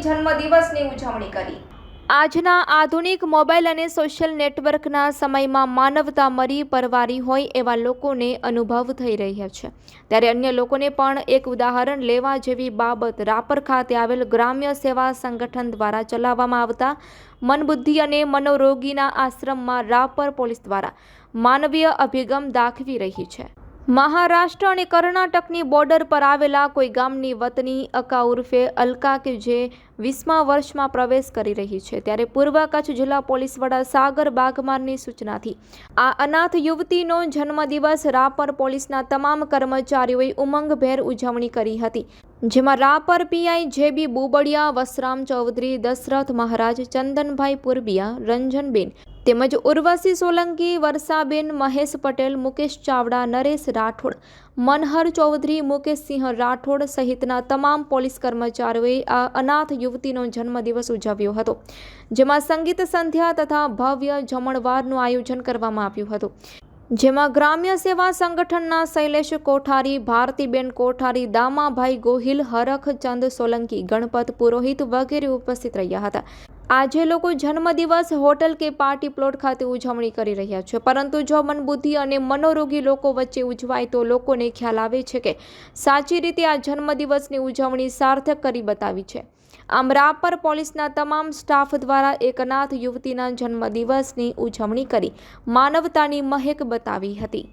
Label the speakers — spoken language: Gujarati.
Speaker 1: જન્મદિવસની ઉજવણી કરી. આજના આધુનિક મોબાઈલ અને સોશિયલ નેટવર્કના સમયમાં માનવતા મરી પરવારી હોય એવા લોકોને અનુભવ થઈ રહ્યા છે. ત્યારે અન્ય લોકોને પણ એક ઉદાહરણ લેવા જેવી બાબત રાપર ખાતે આવેલ ગ્રામ્ય સેવા સંગઠન દ્વારા ચલાવવામાં આવતા મનબુદ્ધિ અને મનોરોગીના આશ્રમમાં રાપર પોલીસ દ્વારા માનવીય અભિગમ દાખવી રહી છે. મહારાષ્ટ્ર અને કર્ણાટકની બોર્ડર પર આવેલા કોઈ ગામની વતની અકા ઉર્ફે અલકા કે જે વીસમા વર્ષમાં પ્રવેશ કરી રહી છે, ત્યારે પૂર્વ કચ્છ જિલ્લા પોલીસ વડા સાગર બાગમારની સૂચનાથી. આ અનાથ યુવતીનો જન્મદિવસ રાપર પોલીસના તમામ કર્મચારીઓએ ઉમંગભેર ઉજવણી કરી હતી. જેમાં Rapar PI J B Bubadiya, Vasram Chaudhary, Dashrath Maharaj, Chandanbhai Purbiya, Ranjanben તેમજ ઉર્વશી સોલંકી, વર્ષાબેન, મહેશ પટેલ, મુકેશ ચાવડા, નરેશ રાઠોડ, મનહર ચૌધરી, મુકેશસિંહ રાઠોડ સહિતના તમામ પોલીસ કર્મચારીઓએ આ અનાથ યુવતીનો જન્મદિવસ ઉજવ્યો હતો, જેમાં સંગીત સંધ્યા તથા ભવ્ય જમણવારનું આયોજન કરવામાં આવ્યું હતું. જેમાં ગ્રામ્ય સેવા સંગઠનના શૈલેષ કોઠારી, ભારતીબેન કોઠારી, દામાભાઈ ગોહિલ, હરખચંદ સોલંકી, ગણપત પુરોહિત વગેરે ઉપસ્થિત રહ્યા હતા. આજે લોકો જન્મદિવસ હોટલ કે પાર્ટી પ્લોટ ખાતે ઉજવણી કરી રહ્યા છે. પરંતુ જો મનબુદ્ધિ અને મનોરોગી લોકો વચ્ચે ઉજવાય તો લોકોને ખ્યાલ આવે છે કે સાચી રીતે આ જન્મદિવસની ઉજવણી સાર્થક કરી બતાવી છે. આમ રાપર પોલીસના તમામ સ્ટાફ દ્વારા એકનાથ યુવતીના જન્મદિવસની ઉજવણી કરી માનવતાની મહેક બતાવી હતી.